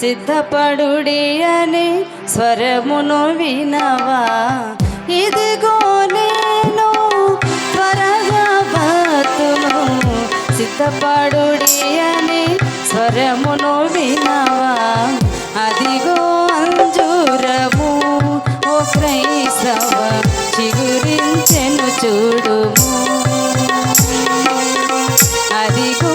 సిద్ధపడుడి అని స్వరమును వినవా. ఇదిగో నేను త్వరగా బతును సిద్ధపడుడి అని స్వరమును వినవా. అదిగో అంజూరము ఓ క్రైస్తవ చిగురించెను చూడుము. అదిగో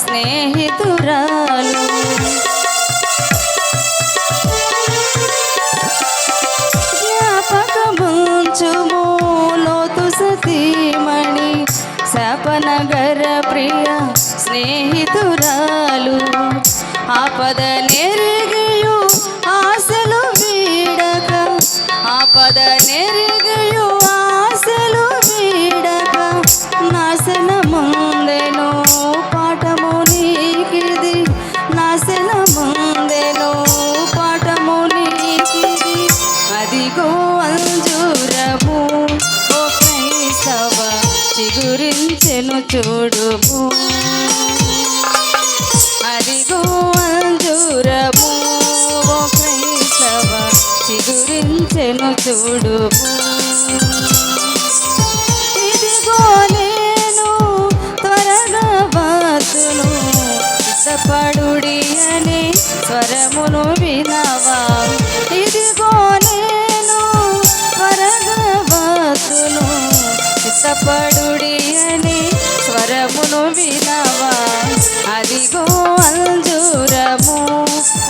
స్నేహితురాలు. జ్ఞాపకముంచుము లోతు సతీమణి శాపనగర ప్రియ స్నేహితురాలు. ఆపద నెరిగియు ఆశలు వీడక ఆపద నెరిగియు చిగురించెను చూడుము. అదిగో అంజూరము ఓ క్రైస్తవ చిగురించెను చూడుము. ఇదిగో నేను త్వరగా బాతును సిద్ధపడుడి అని స్వరమును వినవా. ఇదిగో కష్టపడుడి అని స్వరమును వినవా. అదిగో అంజూరము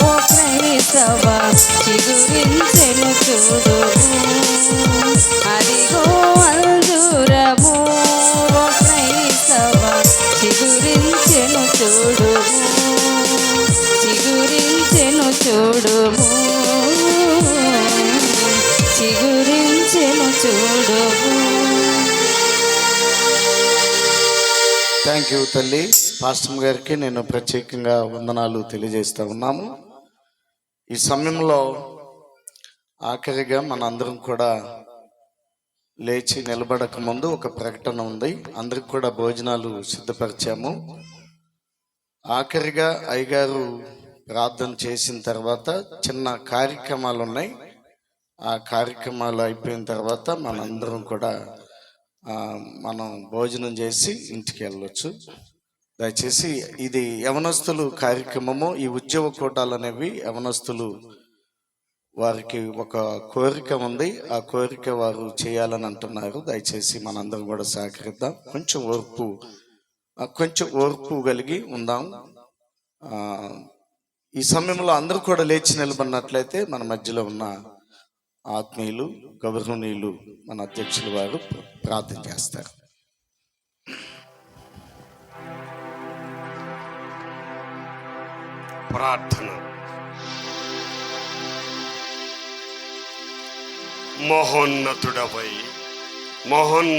ఓ క్రైస్తవ చిగురించెను చూడు. అదిగో అంజూరము ఓ క్రైస్తవ చిగురించెను చూడు. చిగురించెను చూడుము చిగురించెను చూడుము థ్యాంక్ యూ తల్లి. పాస్టమ్ గారికి నేను ప్రత్యేకంగా వందనాలు తెలియజేస్తూ ఉన్నాము. ఈ సమయంలో ఆఖరిగా మనందరం కూడా లేచి నిలబడక ముందు ఒక ప్రకటన ఉంది. అందరికి కూడా భోజనాలు సిద్ధపరిచాము. ఆఖరిగా అయ్యగారు ప్రార్థన చేసిన తర్వాత చిన్న కార్యక్రమాలు ఉన్నాయి. ఆ కార్యక్రమాలు అయిపోయిన తర్వాత మనందరం కూడా మనం భోజనం చేసి ఇంటికి వెళ్ళొచ్చు. దయచేసి ఇది యవనస్తులు కార్యక్రమము. ఈ ఉద్యోగ కూటాలు అనేవి యవనస్తులు వారికి ఒక కోరిక ఉంది. ఆ కోరిక వారు చేయాలని అంటున్నారు. దయచేసి మనందరం కూడా సహకరిద్దాం. కొంచెం ఓర్పు కొంచెం ఓర్పు కలిగి ఉందాం. ఈ సమయంలో అందరూ కూడా లేచి నిలబడినట్లయితే మన మధ్యలో ఉన్న ఆత్మీయులు గౌరవనీయులు మన అధ్యక్షులు వారు ప్రార్థన చేస్తారు. ప్రార్థన. మహోన్నతుడవై మహోన్న